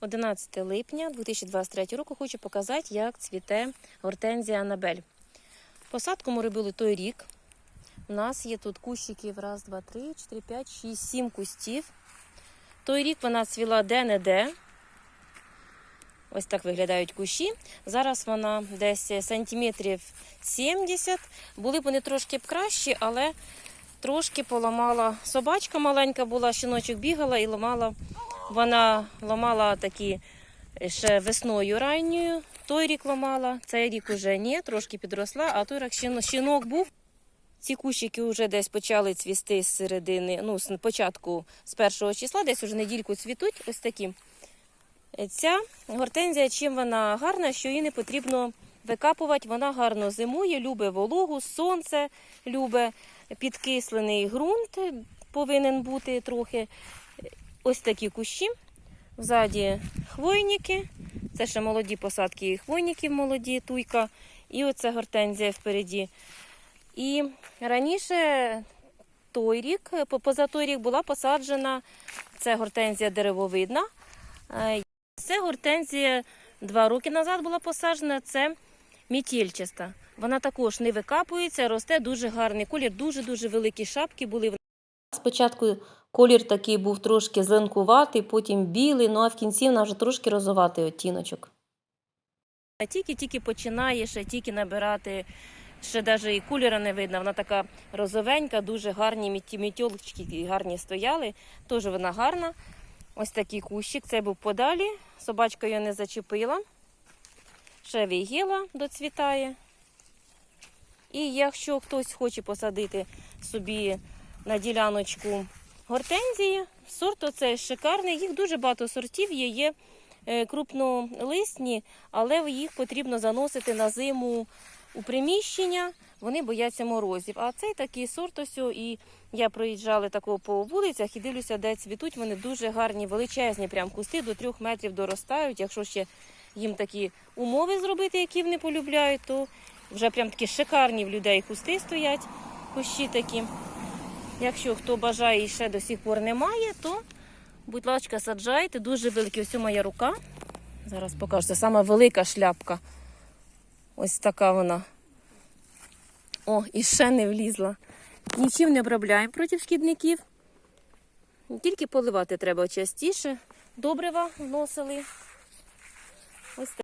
11 липня 2023 року хочу показати, як цвіте гортензія Анабель. Посадку ми робили той рік. У нас є тут кущиків раз, два, три, чотири, п'ять, шість, сім кустів. Той рік вона цвіла де-не-де. Ось так виглядають кущі. Зараз вона десь сантиметрів 70. Були б вони трошки б кращі, але трошки поламала. Собачка маленька була, щіночок бігала і ламала. Вона ламала такі ще весною ранньою. Той рік ламала, цей рік уже ні, трошки підросла, а той рік щіно- щінок був. Ці кущики вже десь почали цвісти з середини, ну, з початку з першого числа, десь уже недільку цвітуть. Ось такі. Ця гортензія, чим вона гарна, що її не потрібно викапувати. Вона гарно зимує, любить вологу, сонце, любить підкислений ґрунт, повинен бути трохи. Ось такі кущі. Ззаді хвойники. Це ще молоді посадки хвойників молоді, туйка. І оце гортензія впереді. І раніше той рік, поза той рік була посаджена це гортензія деревовидна. Це гортензія два роки назад була посаджена. Це мітільчаста. Вона також не викапується, росте дуже гарний колір, дуже-дуже великі шапки були. Спочатку колір такий був трошки зеленкуватий, потім білий, ну а в кінці вона вже трошки розоватий оттіночок. Тільки-тільки починає ще тільки набирати, ще навіть і кольора не видно. Вона така розовенька, дуже гарні мітьолочки гарні стояли. Теж вона гарна. Ось такий кущик. Це був подалі. Собачка його не зачепила. Ще вігіла доцвітає. І якщо хтось хоче посадити собі на діляночку гортензії, сорт оце шикарний. Їх дуже багато сортів є. Є е, крупнолисні, але їх потрібно заносити на зиму у приміщення. Вони бояться морозів. А цей такий сорт ось, і я проїжджала такого по вулицях і дивлюся, де цвітуть. Вони дуже гарні, величезні, прям кусти до трьох метрів доростають. Якщо ще їм такі умови зробити, які вони полюбляють, то вже прям такі шикарні в людей кусти стоять, кущі такі. Якщо хто бажає і ще до сих пор немає, то, будь ласка, саджайте. Дуже великі. Ось моя рука. Зараз покажу. Це сама велика шляпка. Ось така вона. О, і ще не влізла. Нічим не обробляємо проти шкідників. Тільки поливати треба частіше. Добрива вносили. Ось так.